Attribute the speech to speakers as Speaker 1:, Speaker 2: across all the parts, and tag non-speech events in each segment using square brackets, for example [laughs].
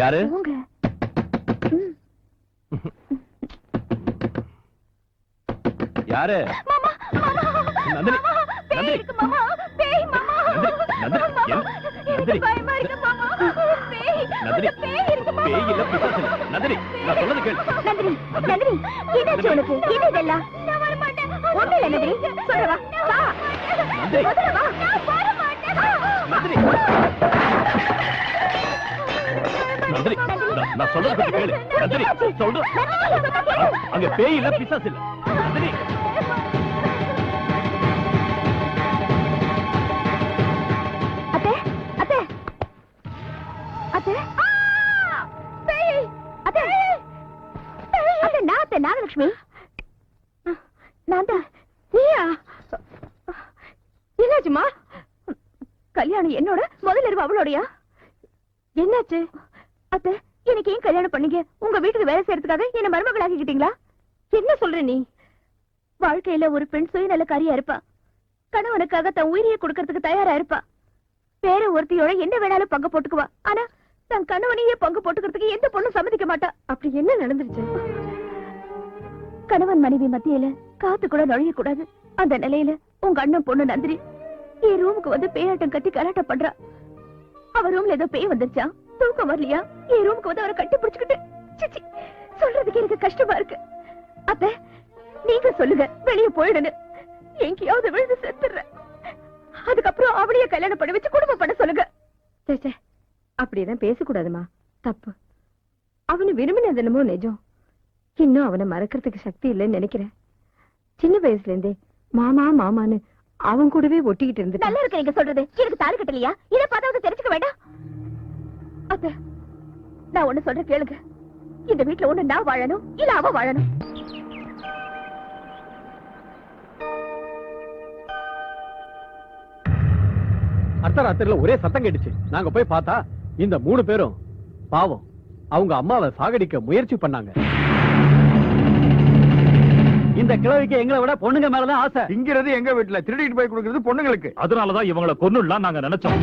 Speaker 1: யாரு. யாரு? நான் சொல்றது கேளு.
Speaker 2: என்னாச்சு உனக்கு என்ன இதெல்லாம். ஒண்ணு இல்ல சொல்றவா.
Speaker 1: நந்தினி. நந்தினி. நான்- சொல்றது கொஞ்சம் கேளு. நந்தினி சொல்ற அங்க பேய் இல்ல பிசாசு இல்ல. நந்தினி
Speaker 2: அத்தை அத்தை. அத்தை. பேய் அத்தை. அத்தை நான் அத்தை நாகலட்சுமி. நான் தான். நீயா? என்னாச்சுமா? கல்யாணம் என்னோட முதல்ல இருவ அவளோடையா? என்னாச்சு? அத்தை. எனக்கு ஏன் கல்யாணம் பண்ணீங்க? உங்க வீட்டுக்கு வேலை செய்யறதுக்காக என்ன மருமகளாக்கிக்கிட்டீங்களா? என்ன சொல்ற நீ? வாழ்க்கையில ஒரு பெண் சுயநலக்காரியா இருப்பா. கணவனுக்காக தன் உயிரியை கொடுக்கறதுக்கு தயாரா இருப்பா. வேற ஒருத்தியோட என்ன வேணாலும் பங்கு போட்டுக்குவா. ஆனா தன் கணவனையே பங்கு போட்டுக்கிறதுக்கு எந்த பொண்ணும் சம்மதிக்க மாட்டா. அப்படி என்ன நடந்துருச்சு? கணவன் மனைவி மத்தியில காத்து கூட நுழைய கூடாது அந்த நிலையில உங்க அண்ணன் பொண்ணு நந்திரி என் ரூமுக்கு வந்து பேயாட்டம் கட்டி கலாட்டம் பண்றா. அவ ரூம்ல ஏதோ பேய் வந்துருச்சா? தூக்கம் வரலையா? என் ரூமுக்கு வந்து அவரை கட்டி பிடிச்சுக்கிட்டு சிச்சி சொல்றதுக்கு எனக்கு கஷ்டமா இருக்கு. அத்த நீங்க சொல்லுங்க வெளிய போயிடுன்னு. எங்கேயாவது விழுந்து செத்துறேன் அதுக்கப்புறம் அவளைய கல்யாணம் பண்ணி வச்சு குடும்பம் பண்ண சொல்லுங்க.
Speaker 3: சேச்சே அப்படியெல்லாம் பேசக்கூடாதுமா. தப்பு. அவனு விரும்பினது என்னமோ நிஜம். இன்னும் அவனை மறக்கிறதுக்கு சக்தி இல்லைன்னு நினைக்கிறேன். சின்ன வயசுல இருந்தே மாமா மாமான்னு அவன் கூடவே ஒட்டிக்கிட்டு இருந்துட்டான்.
Speaker 2: நல்லா இருக்கு நீங்க சொல்றது. எனக்கு தாலி கட்டலையா? இத பார்த்தாவது தெரிஞ்சுக்க வேண்டாம். அத்த நான் ஒண்ணு சொல்றேன் கேளுங்க. இந்த வீட்ல ஒண்ணு நான் வாழணும் இல்ல அவ வாழணும்?
Speaker 4: அர்த்தராத்திரில ஒரே சத்தம் கேட்டுச்சு. நாங்க போய் பார்த்தா இந்த மூணு பேரும் பாவம் அவங்க அம்மாவை சாகடிக்க முயற்சி பண்ணாங்க. இந்த கிழவிக்கு எங்களை விட பொண்ணுங்க மேலதான் ஆசை.
Speaker 5: திங்கிறது எங்க வீட்டுல திருடிட்டு போய் கொடுக்கறது பொண்ணுங்களுக்கு.
Speaker 1: அதனாலதான் இவங்கள கொன்னுடலாம் நாங்க நினைச்சோம்.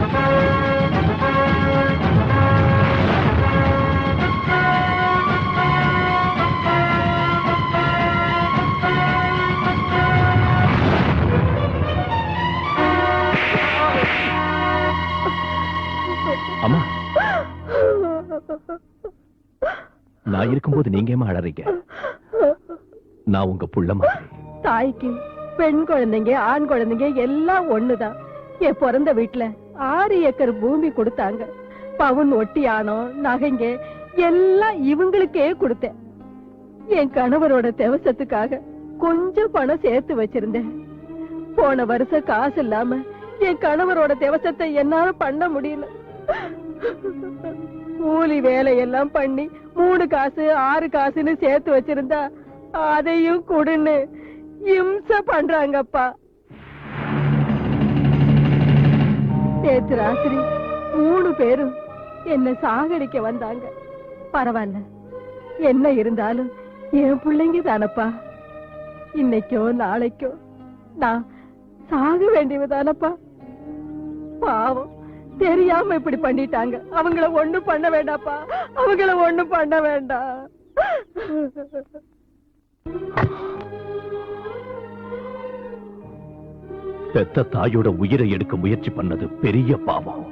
Speaker 1: அம்மா. நான் இருக்கும்போது நீங்க ஏமா அழறீங்க? நான் உங்க புள்ளமா
Speaker 3: தாய்க்கு பெண் குழந்தைங்க ஆண் குழந்தைங்க எல்லாம் ஒண்ணுதான். என் பிறந்த வீட்டுல ஆறு ஏக்கர் பூமி கொடுத்தாங்க. பவுன் ஒட்டியானம் நகைங்க எல்லாம் இவங்களுக்கே கொடுத்தேன். என் கணவரோட தேவசத்துக்காக கொஞ்சம் பணம் சேர்த்து வச்சிருந்தேன். போன வருஷம் காசு இல்லாம என் கணவரோட தேவசத்தை என்னால பண்ண முடியல. கூலி வேலையெல்லாம் பண்ணி மூணு காசு ஆறு காசுன்னு சேர்த்து வச்சிருந்தா அதையும் கொடுன்னு இம்சை பண்றாங்கப்பா. நேத்து ராத்திரி மூணு பேரும் என்ன சாகடிக்க வந்தாங்க. பரவாயில்ல. என்ன இருந்தாலும் என் பிள்ளைங்க தானப்பா. இன்னைக்கோ நாளைக்கோ நான் சாக வேண்டியதுதானப்பா பாவம். தெரியாம இப்படி பண்ணிட்டாங்க. அவங்கள ஒண்ணு பண்ண வேண்டாப்பா. அவங்கள ஒண்ணு பண்ண வேண்டாம்.
Speaker 1: பெத்த தாயோட உயிரை எடுக்க முயற்சி பண்ணது பெரிய பாவம்.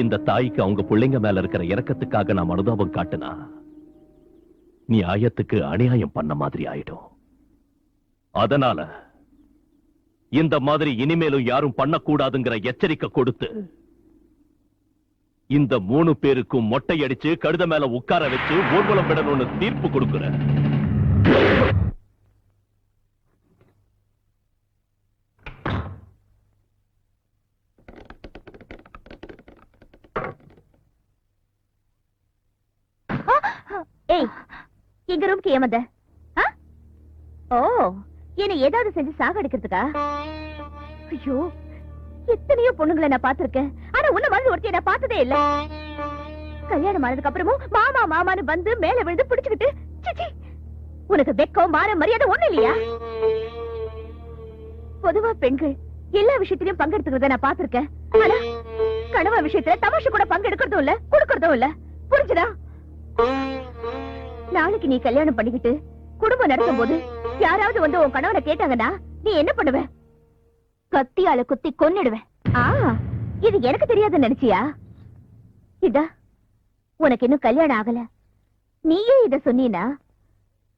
Speaker 1: இந்த தாய்க்கு அவங்க பிள்ளைங்க மேல இருக்கிற இறக்கத்துக்காக நான் அனுதாபம் காட்டுனா நியாயத்துக்கு அநியாயம் பண்ண மாதிரி ஆயிடும். அதனால இந்த மாதிரி இனிமேலும் யாரும் பண்ணக்கூடாதுங்கிற எச்சரிக்கை கொடுத்து இந்த மூணு பேருக்கும் மொட்டை அடிச்சு கழுத மேல உட்கார வச்சு ஊர்வலம் விடணும்னு தீர்ப்பு கொடுக்கிற.
Speaker 2: ஏய் எங்க ரூம்க்கு ஏன் என்னை ஏதாவது செஞ்சு சாகடிக்கிறதுக்கா? ஐயோ எத்தனையோ பொண்ணுங்களை நான் பார்த்திருக்கேன். ஆனா உன்ன மாதிரி ஒருத்தைய நான் பார்த்ததே இல்ல. கல்யாணம் ஆனதுக்கு அப்புறமும் மாமா மாமான்னு வந்து மேல விழுந்து பிடிச்சுக்கிட்டு சிச்சி உனக்கு வெக்கம் மான மரியாதை ஒண்ணு இல்லையா? பொதுவா பெண்கள் எல்லா விஷயத்திலயும் பங்கெடுத்துக்கிறத நான் பார்த்திருக்கேன். ஆனா விஷயத்துல தமாஷு கூட பங்கெடுக்கிறதும் இல்ல கொடுக்கறதும் இல்ல. புரிஞ்சுதா? நாளைக்கு நீ கல்யாணம் பண்ணிக்கிட்டு குடும்பம் நடத்தும் போது யாராவது வந்து உன் கணவனை கேட்டாங்கன்னா நீ என்ன பண்ணுவ? கத்தியால குத்தி கொன்னிடுவேன். ஆ இது எனக்கு தெரியாதுன்னு நினைச்சியா? இதா உனக்கு இன்னும் கல்யாணம் ஆகல. நீயே இத சொன்னீனா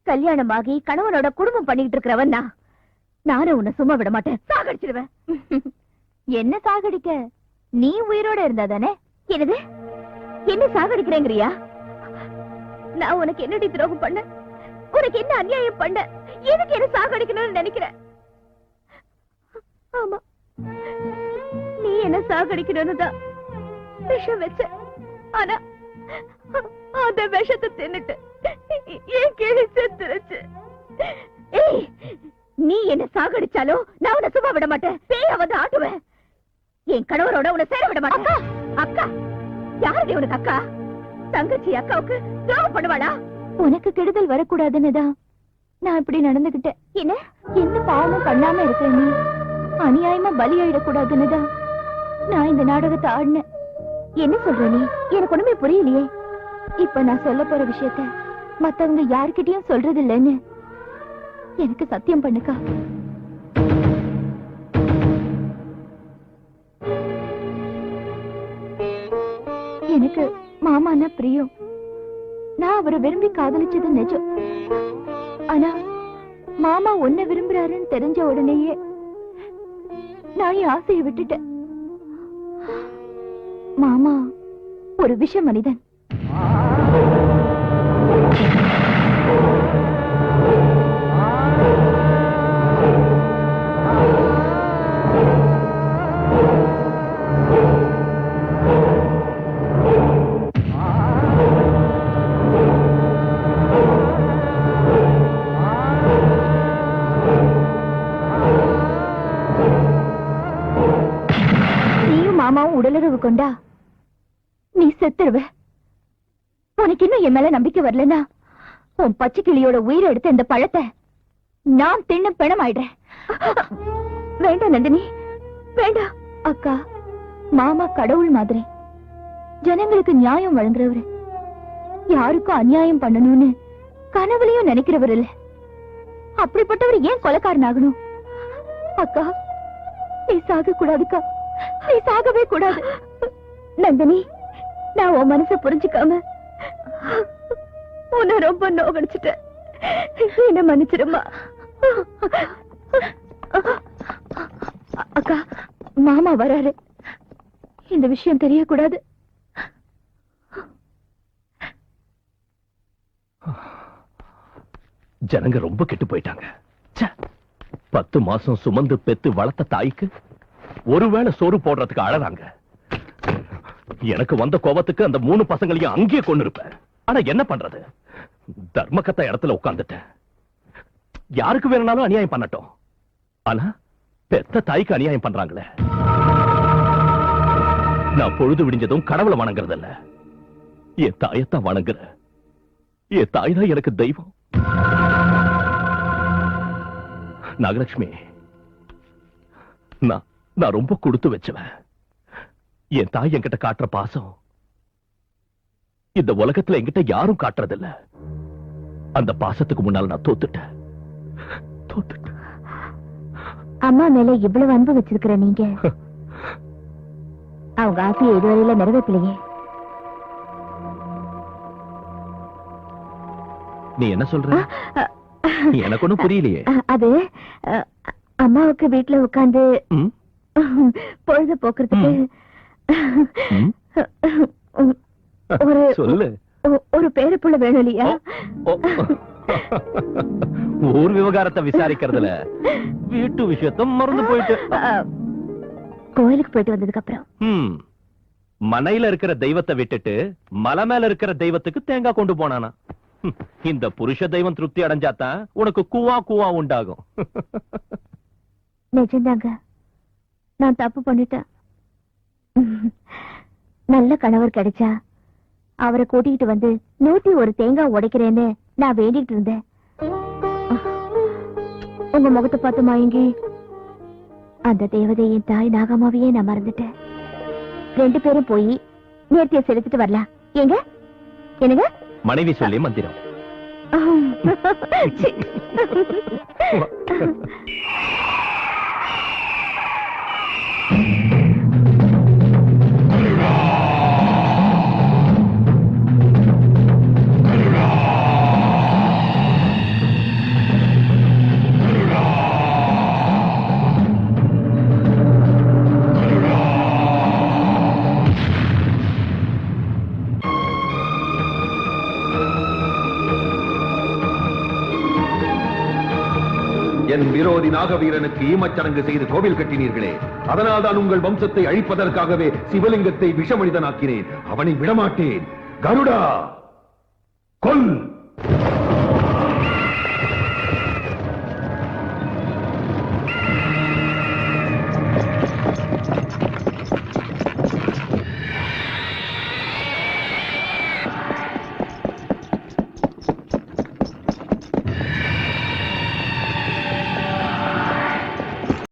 Speaker 2: கல்யாணமாகி கணவனோட குடும்பம் பண்ணிட்டு இருக்கிறவன் நான். நானும் உன்னை சும்மா விட மாட்டேன். சாகடிச்சிடுவேன். என்ன சாகடிக்க? நீ உயிரோட இருந்தா தானே? என்னது? என்ன சாகடிக்கிறேங்கிறியா? நான் உனக்கு என்னடி துரோகம் பண்ண? உனக்கு என்ன அநியாயம் பண்ண? எதுக்கு என்ன சாகடிக்கணும்னு நினைக்கிறேன் ஆமா. நீ என்ன சாகடிக்கணும்னு தான் விஷம் வச்ச. ஆனா அந்த விஷத்தை தின்னுட்டு என் கிளி செத்துருச்சு. ஏய் நீ என்ன சாகடிச்சாலும் நான் உன்னை சும்மா விட மாட்டேன். பேய வந்து ஆட்டுவேன். என் கணவரோட உன்னை சேர விட மாட்டேன். அக்கா! யாருடி உனக்கு அக்கா? தங்கச்சி அக்காவுக்கு துரோகம் பண்ணுவாளா? உனக்கு கெடுதல் வரக்கூடாதுன்னு தான் நான் இப்படி நடந்துகிட்டேன். என்ன? என்ன பாவமும் பண்ணாம இருக்க நீ? அநியாயமா பலியாயிடக்கூடாதுன்னு தான் நான் இந்த நாடகத்தை ஆடினேன். என்ன சொல்ற நீ? எனக்கு ஒண்ணுமே புரியலையே. இப்ப நான் சொல்ல போற விஷயத்த மத்தவங்க யாருக்கிட்டயும் சொல்றது இல்லைன்னு எனக்கு சத்தியம் பண்ணுக்கா. எனக்கு மாமானா பிரியம். நான் அவரை விரும்பி காதலிச்சது நிஜம். ஆனா மாமா உன்னை விரும்புறாருன்னு தெரிஞ்ச உடனேயே நான் என் ஆசையை விட்டுட்டேன். மாமா ஒரு விஷ மனிதன். கொண்டா? நீ செத்துருவ. உனக்கு இன்னும் என் மேல நம்பிக்கை வரலனா உன் பச்சை கிளியோட உயிரை எடுத்த இந்த பழத்தை நான் தின்னு பிணமாயிடுறேன். வேண்டாம் நந்தினி. வேண்டாம் அக்கா மாமா கடவுள் மாதிரி. ஜனங்களுக்கு நியாயம் வழங்குறவரு. யாருக்கும் அநியாயம் பண்ணணும்னு கனவுலையும் நினைக்கிறவர் இல்ல. அப்படிப்பட்டவர் ஏன் கொலைக்காரன் ஆகணும் அக்கா நீ சாக கூடாதுக்கா நீ சாகவே கூடாது. நந்தினி நான் உன் மனச புரிஞ்சுக்காம உன்னை ரொம்ப நோகடிச்சிட்டேன். என்ன மன்னிச்சிருமா அக்கா மாமா வராரு. இந்த விஷயம் தெரியக்கூடாது.
Speaker 1: ஜனங்க ரொம்ப கெட்டு போயிட்டாங்க. பத்து மாசம் சுமந்து பெத்து வளர்த்த தாய்க்கு ஒருவேளை சோறு போடுறதுக்கு அழறாங்க. எனக்கு வந்த கோபத்துக்கு அந்த மூணு பசங்களையும் அங்கேயே கொண்டு இருப்பேன் ஆனா என்ன பண்றது? தர்மக்கத்த இடத்துல உட்கார்ந்துட்டேன். யாருக்கு வேணும்னாலும் அநியாயம் பண்ணட்டும். ஆனா பெத்த தாய்க்கு அநியாயம் பண்றாங்களே. நான் பொழுது விடிஞ்சதும் கடவுளை வணங்குறது இல்ல என் தாயத்தான் வணங்குற என் தாய் தான் எனக்கு தெய்வம். நாகலட்சுமி நான் நான் ரொம்ப கொடுத்து வச்சவன். என் தாய் என்கிட்ட காட்டுற பாசம் இந்த உலகத்துல என்கிட்ட யாரும் காட்டுறதில்ல. அந்த பாசத்துக்கு முன்னால நான் தோத்துட்டேன். தோத்துட்டேன்.
Speaker 2: அம்மா மேல இவ்வளவு அன்பு வச்சிருக்கிற நீங்க? அவங்க ஆசையை இதுவரையில நிறைவேற்றலையே.
Speaker 1: நீ என்ன சொல்ற? எனக்கு ஒண்ணும் புரியலையே.
Speaker 2: அது அம்மாவுக்கு வீட்டுல உட்கார்ந்து
Speaker 1: ம்?
Speaker 2: பொழுது போக்குறதுக்கு? ஒரு
Speaker 1: சொல்லு
Speaker 2: ஒரு பேரு புள்ள வேணும் இல்லையா.
Speaker 1: ஊர் விவகாரத்தை விசாரிக்கிறதுல வீட்டு விஷயத்த மறந்து போயிட்டு
Speaker 2: கோயிலுக்கு போயிட்டு வந்ததுக்கு அப்புறம்.
Speaker 1: மனையில இருக்கிற தெய்வத்தை விட்டுட்டு மலை மேல இருக்கிற தெய்வத்துக்கு தேங்காய் கொண்டு போனானா. இந்த புருஷ தெய்வம் திருப்தி அடைஞ்சாதான் உனக்கு கூவா கூவா உண்டாகும்
Speaker 2: நிஜம்தாங்க நான் தப்பு பண்ணிட்டேன். நல்ல கணவர் கிடைச்சா அவரை கூட்டிகிட்டு வந்து நூத்தி ஒரு தேங்காய் உடைக்கிறேன்னு நான் வேண்டிட்டு இருந்தேன். உங்க முகத்தை பார்த்து மயங்கி அந்த தேவதையின் தாய் நாகமாவையே நான் மறந்துட்டேன். ரெண்டு பேரும் போய் நேர்த்திய செலுத்திட்டு வரலாம். ஏங்க என்னங்க?
Speaker 1: மனைவி சொல்லி மந்திரம். [laughs]
Speaker 6: என் விரோதி நாகவீரனுக்கு ஈமச்சடங்கு செய்து கோவில் கட்டினீர்களே. அதனால் தான் உங்கள் வம்சத்தை அழிப்பதற்காகவே சிவலிங்கத்தை விஷமனிதனாக்கினேன். அவனை விடமாட்டேன். கருடா! கொல்!